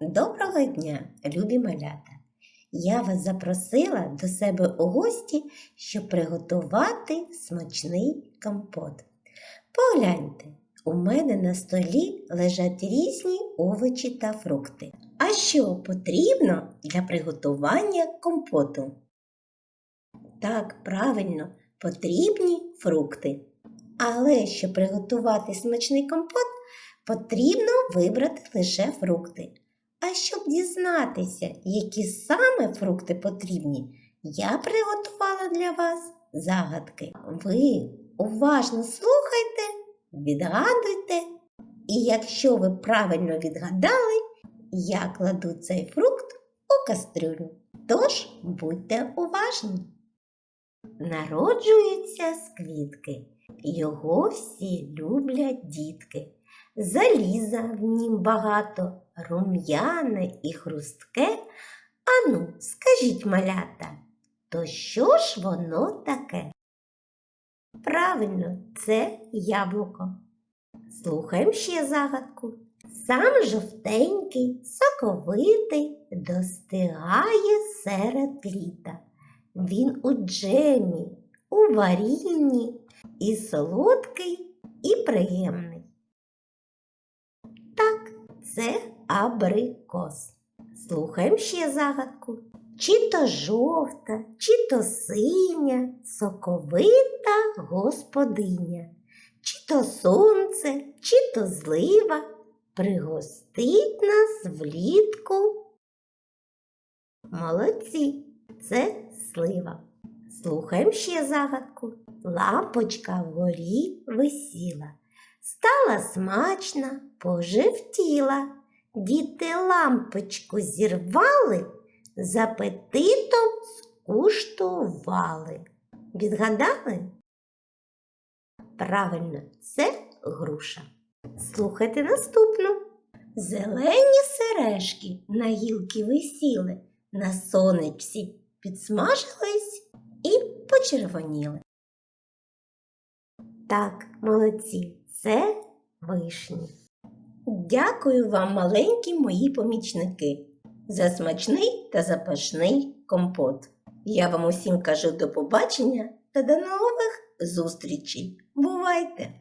Доброго дня, любі малята! Я вас запросила до себе у гості, щоб приготувати смачний компот. Погляньте, у мене на столі лежать різні овочі та фрукти. А що потрібно для приготування компоту? Так, правильно, потрібні фрукти. Але щоб приготувати смачний компот, потрібно вибрати лише фрукти. А щоб дізнатися, які саме фрукти потрібні, я приготувала для вас загадки. Ви уважно слухайте, відгадуйте, і якщо ви правильно відгадали, я кладу цей фрукт у кастрюлю. Тож будьте уважні. Народжується з квітки, його всі люблять дітки. Заліза в нім багато, рум'яне і хрустке. Ану, скажіть, малята, то що ж воно таке? Правильно, це яблуко. Слухаємо ще загадку. Сам жовтенький, соковитий, достигає серед літа. Він у джемі, у варінні, і солодкий, і приємний. Це абрикос. Слухаємо ще загадку. Чи то жовта, чи то синя, соковита господиня, чи то сонце, чи то злива, пригостить нас влітку. Молодці, це слива. Слухаємо ще загадку. Лампочка вгорі висіла. Стала смачна, поживтіла. Діти лампочку зірвали, з апетитом скуштували. Відгадали? Правильно, це груша. Слухайте наступну. Зелені сережки на гілки висіли, на сонечці підсмажились і почервоніли. Так, молодці, це вишні. Дякую вам, маленькі мої помічники, за смачний та запашний компот. Я вам усім кажу до побачення та до нових зустрічей. Бувайте!